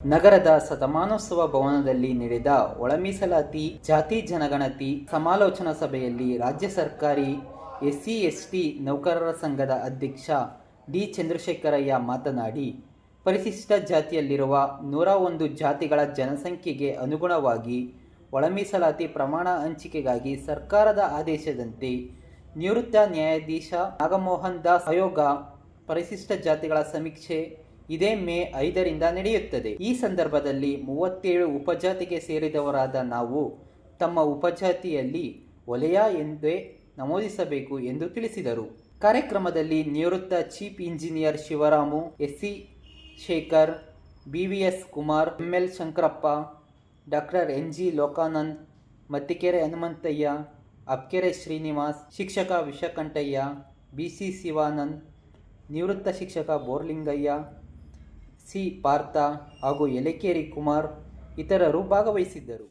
ನಗರದ ಶತಮಾನೋತ್ಸವ ಭವನದಲ್ಲಿ ನಡೆದ ಒಳಮೀಸಲಾತಿ, ಜಾತಿ ಜನಗಣತಿ ಸಮಾಲೋಚನಾ ಸಭೆಯಲ್ಲಿ ರಾಜ್ಯ ಸರ್ಕಾರಿ ಎಸ್ಸಿ, ಎಸ್ಟಿ, ನೌಕರರ ಸಂಘದ ಅಧ್ಯಕ್ಷ ಡಿ. ಚಂದ್ರಶೇಖರಯ್ಯ ಮಾತನಾಡಿ ಪರಿಶಿಷ್ಟ ಜಾತಿಯಲ್ಲಿರುವ ನೂರ ಒಂದು ಜಾತಿಗಳ ಜನಸಂಖ್ಯೆಗೆ ಅನುಗುಣವಾಗಿ ಒಳಮೀಸಲಾತಿ ಪ್ರಮಾಣ ಹಂಚಿಕೆಗಾಗಿ ಸರ್ಕಾರದ ಆದೇಶದಂತೆ ನಿವೃತ್ತ ನ್ಯಾಯಾಧೀಶ ನಾಗಮೋಹನ್ ದಾಸ್ ಆಯೋಗ ಪರಿಶಿಷ್ಟ ಜಾತಿಗಳ ಸಮೀಕ್ಷೆ ಇದೇ ಮೇ ಐದರಿಂದ ನಡೆಯುತ್ತದೆ. ಈ ಸಂದರ್ಭದಲ್ಲಿ ಮೂವತ್ತೇಳು ಉಪಜಾತಿಗೆ ಸೇರಿದವರಾದ ನಾವು ತಮ್ಮ ಉಪಜಾತಿಯಲ್ಲಿ ಒಲೆಯ ಎಂದೇ ನಮೂದಿಸಬೇಕು ಎಂದು ತಿಳಿಸಿದರು. ಕಾರ್ಯಕ್ರಮದಲ್ಲಿ ನಿವೃತ್ತ chief engineer Shivaramu, S C Shekhar, B V S Kumar, M L Shankarappa, doctor N G Lokanand, Mattikere Hanumanthaiah Abkere Srinivas, ಶಿಕ್ಷಕ ವಿಶಕಂಠಯ್ಯ ಬಿ ಸಿ ಶಿವಾನಂದ್, ನಿವೃತ್ತ ಶಿಕ್ಷಕ ಬೋರ್ಲಿಂಗಯ್ಯ ಸಿ ಪಾರ್ಥ ಹಾಗೂ ಯಲೆಕೇರಿ ಕುಮಾರ್ ಇತರರು ಭಾಗವಹಿಸಿದ್ದರು.